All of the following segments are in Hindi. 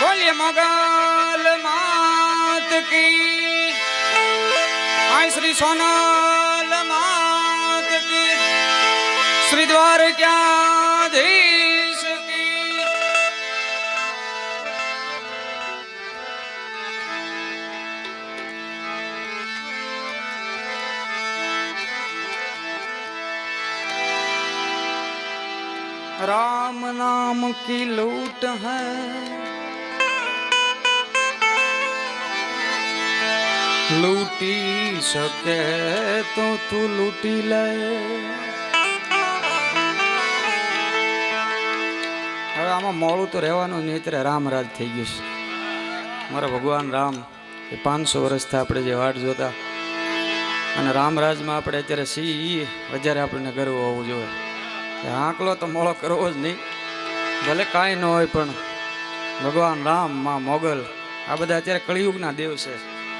बोलिए, मोगल मात की। आई श्री सोनल मात की। श्री द्वार क्या राम नाम की लूट है। લૂટી શકે તો તું લૂટી લે. હવે આમાં મોડું તો રહેવાનું નહીં, અત્યારે રામરાજ થઈ ગયું છે. મારા ભગવાન રામ, એ પાંચસો વર્ષથી આપણે જે વાટ જોતા. અને રામરાજમાં આપણે અત્યારે સી વધારે આપણને ગર્વ હોવું જોઈએ. આંકલો તો મોળો કરવો જ નહીં. ભલે કાંઈ ન હોય પણ ભગવાન રામમાં મોગલ, આ બધા અત્યારે કળિયુગના દેવ છે.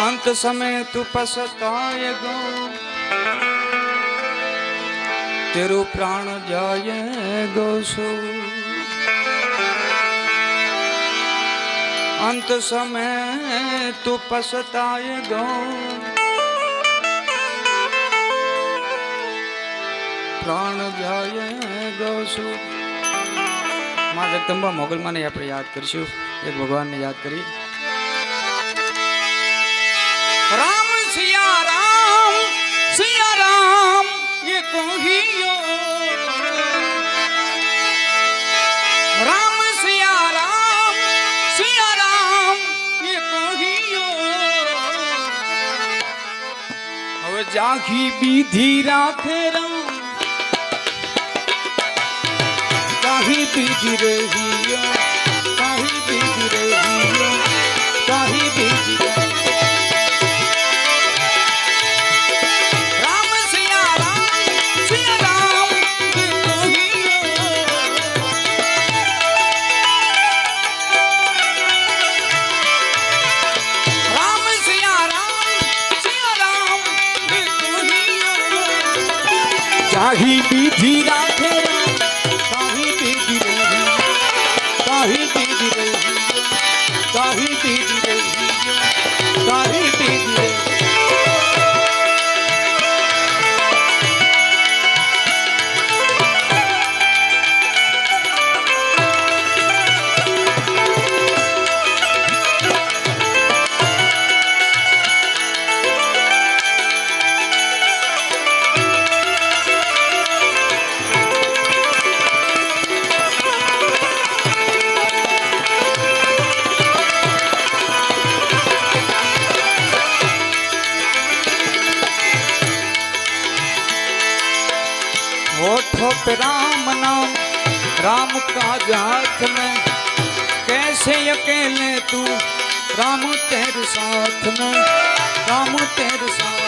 અંત સમય તું પસતાય ગો તેરો પ્રાણ જાય ગો સો અંત સમય તું પસતાય ગો પ્રાણ જાય ગૌસુ મા જગદંબા મોગલમાને આપણે યાદ કરીશું એક ભગવાનને યાદ કરી চাখি বিধি রাখে কাহি বিধি রহিয়া কাহি বিধি রহিয়া কাহি বিধি বাহিনী ধীরা राम तेरे साथ में, राम तेरे साथ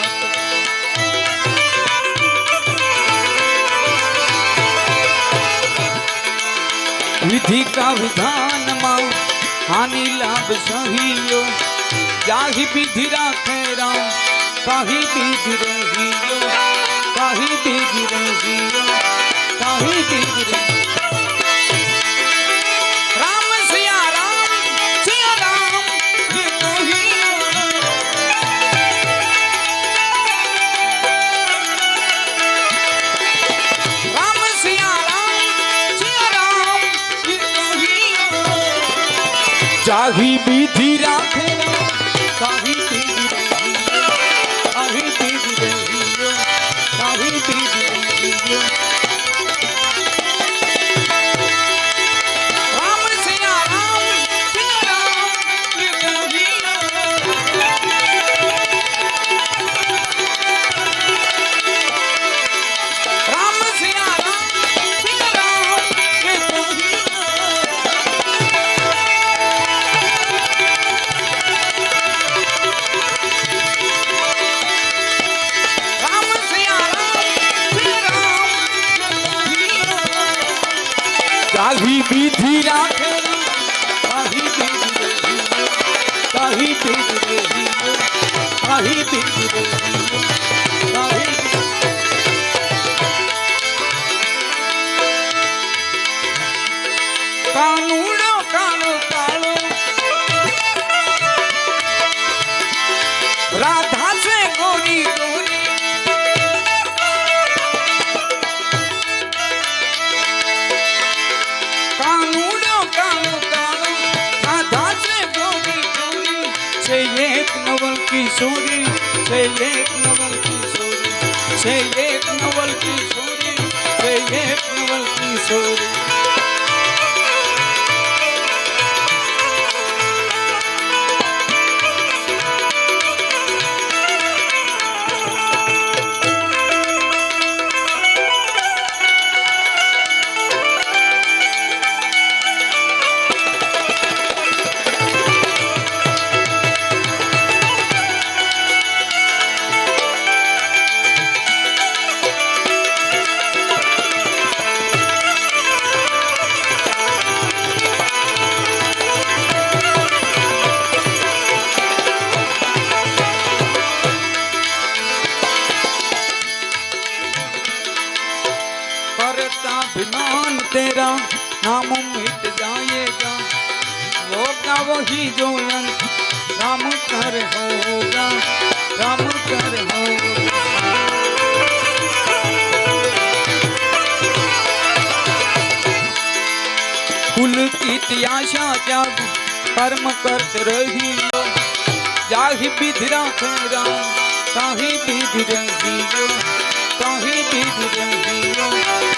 विधि का विधान माऊ हानि लाभ सहियो जाहि विधि राखे राम, काही विधि रहियो काही विधि रहियो काही विधि रहियो তাহি বিদ্রোহী তাহি বিদ্রোহী किशोरी से एक नवल किशोरी से एक नवल किशोरी से एक नवल किशोरी अभिमान तेरा, नाम मिट जाएगा। होगा वही जो राम कर होगा, राम कर होगा। कुल की आशा त्याग कर्म करते रही जाहि विधि राखे राम, ताहि विधि रहियो ताहि विधि सिया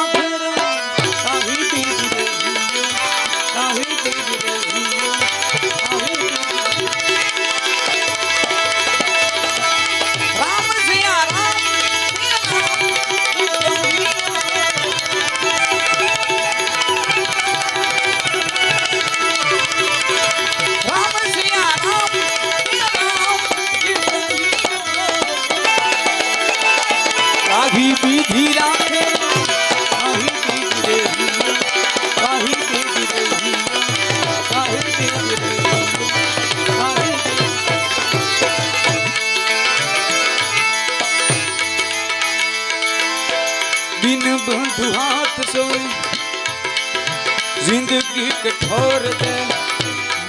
ज़िंदगी कठोर दे,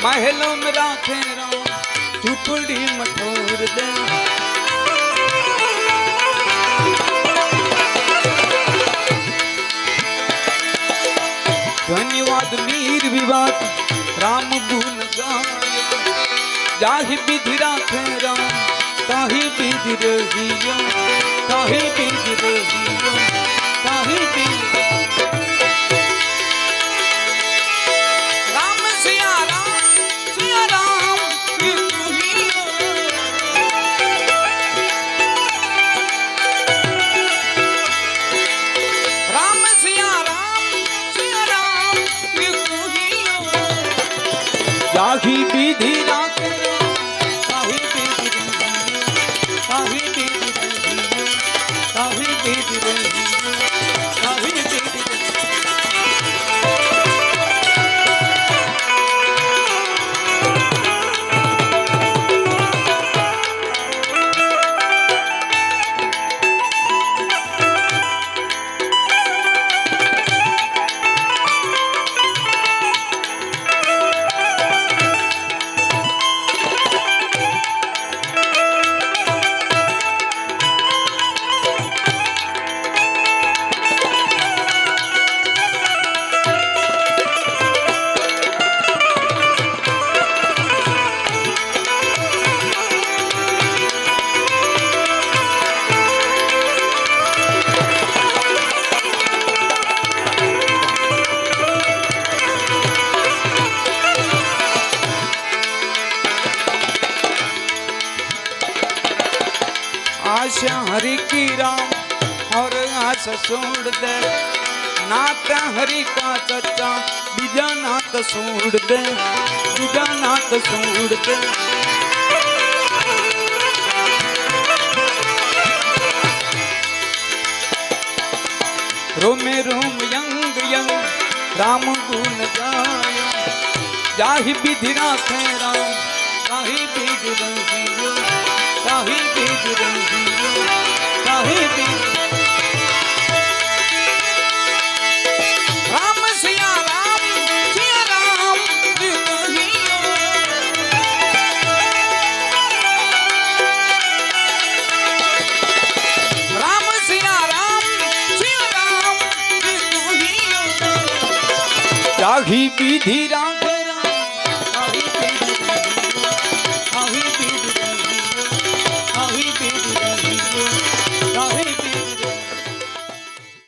महलों में राखे राम, झुपड़ी मठोर दे। धन्यवाद नीर विवाद, राम गुण जाहि विधि राखे राम, ताहि विधि रहियो, ताहि विधि रहियो। आशा हरि की राम और आस छोड़ दे। नात हरि का चचा बीजा नात छोड़ दे। बीजा नात छोड़ दे। रोमे रोम यंग यंग, राम गुण गायो। जाहि विधि राम ताहि विधि ताहि विधि रहियो ताहि विधि राम सिया राम सिया राम कहियो राम सिया राम सिया